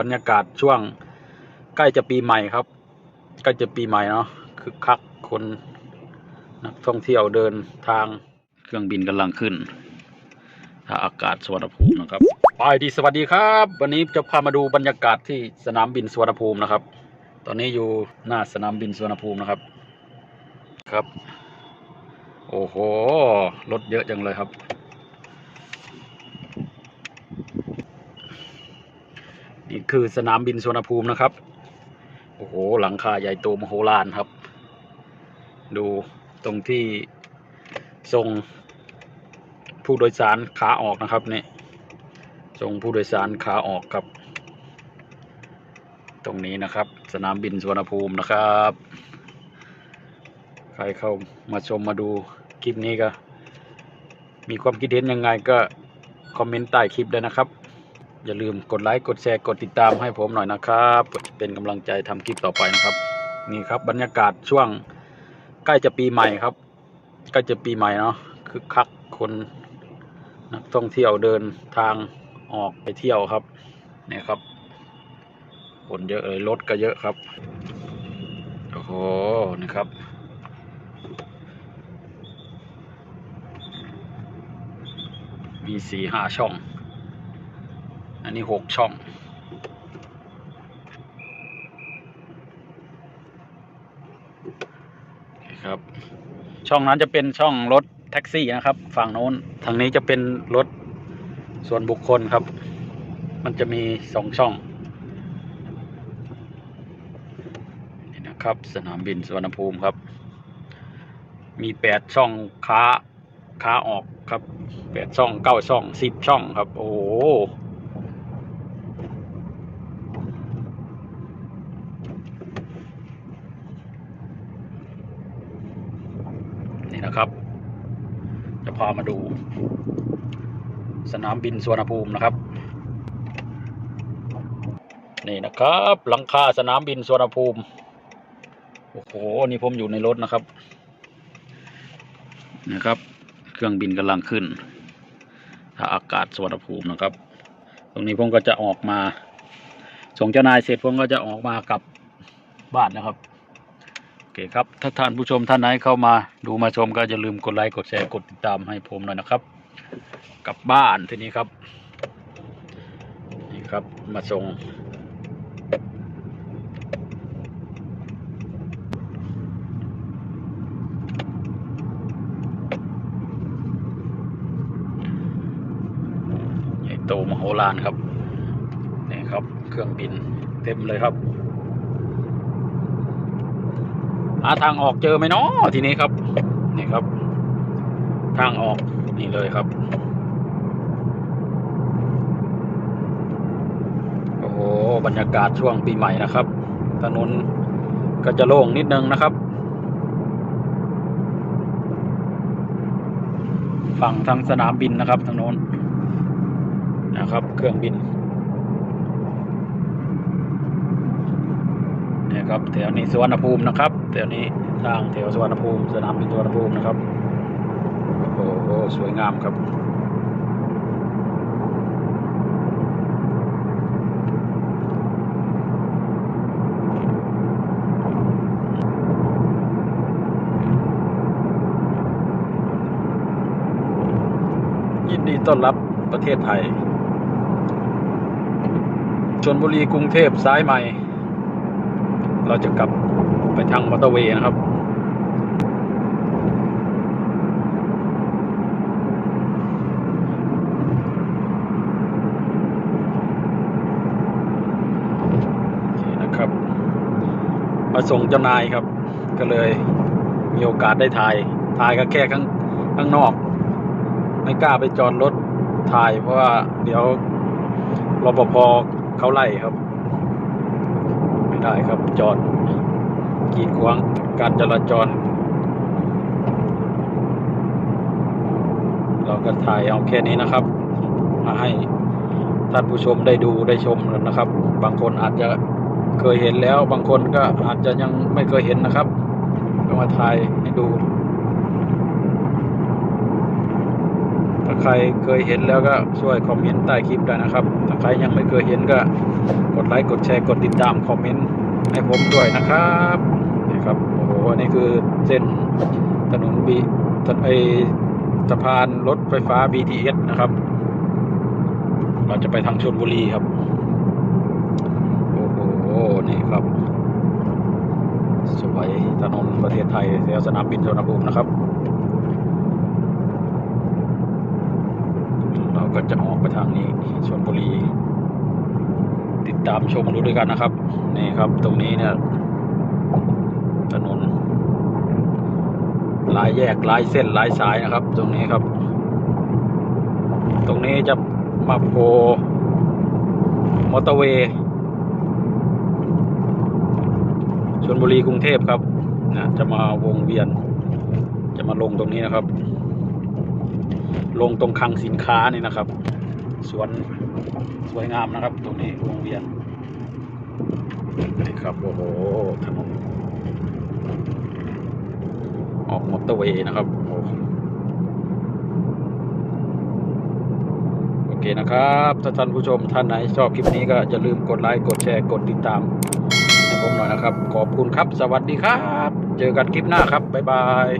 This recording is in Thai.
บรรยากาศช่วงใกล้จะปีใหม่ครับ ใกล้จะปีใหม่เนาะคึกคักคนนักท่องเที่ยวเดินทางเครื่องบินกำลังขึ้นท่าอากาศสวนภูมินะครับไปดีสวัสดีครับ วันนี้จะพามาดูบรรยากาศที่สนามบินสวนภูมินะครับ ตอนนี้อยู่หน้าสนามบินสวนภูมินะครับครับ โอ้โหรถเยอะจังเลยครับ นี่คือสนามบินสุวนภูมินะครับ โอ้โห หลังคาใหญ่โตมโหฬารครับ ดูตรงที่ส่งผู้โดยสารขาออกนะครับเนี่ยส่งผู้โดยสารขาออกครับ ตรงนี้นะครับ สนามบินสุวนภูมินะครับ ใครเข้ามาชมมาดูคลิปนี้ก็ มีความคิดเห็นยังไงก็คอมเมนต์ใต้คลิปด้วยนะครับ อย่าลืมกดไลค์กดแชร์กดติดตามให้ผมหน่อยนะครับ เป็นกำลังใจทำคลิปต่อไปนะครับ นี่ครับบรรยากาศช่วงใกล้จะปีใหม่ครับใกล้จะปีใหม่เนาะคึกคักคนนักท่องเที่ยวเดินทางออกไปเที่ยวครับเนี่ยครับคนเยอะเลยรถก็เยอะครับโอ้โหนี่ครับมีสี่ห้าช่อง นนี้หกช่อง ครับ ช่องนั้นจะเป็นช่องรถแท็กซี่นะครับ ฝั่งโน้น ทางนี้จะเป็นรถส่วนบุคคลครับ มันจะมีสองช่องนี่นะครับ สนามบินสุวรรณภูมิครับ มีแปดช่องค้าค้าออกครับแปดช่องเก้าช่องสิบช่องครับ โอ้โห นะครับ จะพามาดู สนามบินสวนภูมินะครับ นี่นะครับหลังคาสนามบินสวนภูมิ โอ้โห นี่ผมอยู่ในรถนะครับ นะครับ เครื่องบินกำลังขึ้นท่าอากาศสวนภูมินะครับ ตรงนี้ผมก็จะออกมา ส่งเจ้านายเสร็จผมก็จะออกมากลับบ้านนะครับ อเคครับ ถ้าท่านผู้ชมท่านไหนเข้ามาดูมาชมก็อย่าลืมกดไลค์กดแชร์กดติดตามให้ผมหน่อยนะครับ กลับบ้านทีนี้ครับ นี่ครับมาส่งใหญ่โตมโหฬารครับ นี่ครับ เครื่องบินเต็มเลยครับ หาทางออกเจอไหมเนาะทีนี้ครับนี่ครับ ทางออกนี่เลยครับ โอ้โหบรรยากาศช่วงปีใหม่นะครับ ถนนก็จะโล่งนิดนึงนะครับ ฝั่งทางสนามบินนะครับทางโน้นนะครับ เครื่องบินเนี่ยครับแถวนี้สวนภูมินะครับ แถวนี้ทางแถวสวนภูมิสนามบินสวนภูมินะครับโอ้โหสวยงามครับยินดีต้อนรับประเทศไทยชนบุรีกรุงเทพสายใหม่ เราจะกลับ ไปทางมอเตอร์เวย์นะครับ นี่นะครับมาส่งเจ้านายครับ ก็เลยมีโอกาสได้ถ่าย ถ่ายก็แค่ข้างข้างนอก ไม่กล้าไปจอดรถถ่ายเพราะว่าเดี๋ยวรปภเขาไล่ครับ ไม่ได้ครับจอด กีดขวางการจราจร เราก็ถ่ายเอาแค่นี้นะครับ มาให้ท่านผู้ชมได้ดูได้ชมกันนะครับ บางคนอาจจะเคยเห็นแล้ว บางคนก็อาจจะยังไม่เคยเห็นนะครับก็มาถ่ายให้ดูถถ้าใครเคยเห็นแล้วก็ช่วยคอมเมนต์ใต้คลิปได้นะครับ ถ้าใครยังไม่เคยเห็นก็กดไลค์กดแชร์กดติดตามคอมเมนต์ ให้ผมด้วยนะครับนี่ครับโอ้โหอันนี่คือเส้นถนนบีถนนไอสะพานรถไฟฟ้า BTS นะครับ เราจะไปทางชลบุรีครับ โอ้โห นี่ครับ สวยถนนประเทศไทยแถวสนามบินสุวรรณภูมินะครับ เราก็จะออกไปทางนี้ชลบุรี ติดตามชมดูด้วยกันนะครับ นี่ครับตรงนี้เนี่ย ถนนหลายแยกหลายเส้นหลายสายนะครับ ตรงนี้ครับ ตรงนี้จะมาโผล่มอเตอร์เวย์ชลบุรีกรุงเทพครับนะจะมาวงเวียน จะมาลงตรงนี้นะครับ ลงตรงคลังสินค้านี่นะครับ สวน สวยงามนะครับ ตรงนี้วงเวียนนี่ครับโอ้โหถนนออกมอเตอร์เวย์นะครับโอเคนะครับ ถ้าท่านผู้ชมท่านไหนชอบคลิปนี้ก็อย่าลืมกดไลค์กดแชร์กดติดตามให้ผมหน่อยนะครับ ขอบคุณครับ สวัสดีครับ เจอกันคลิปหน้าครับ บ๊ายบาย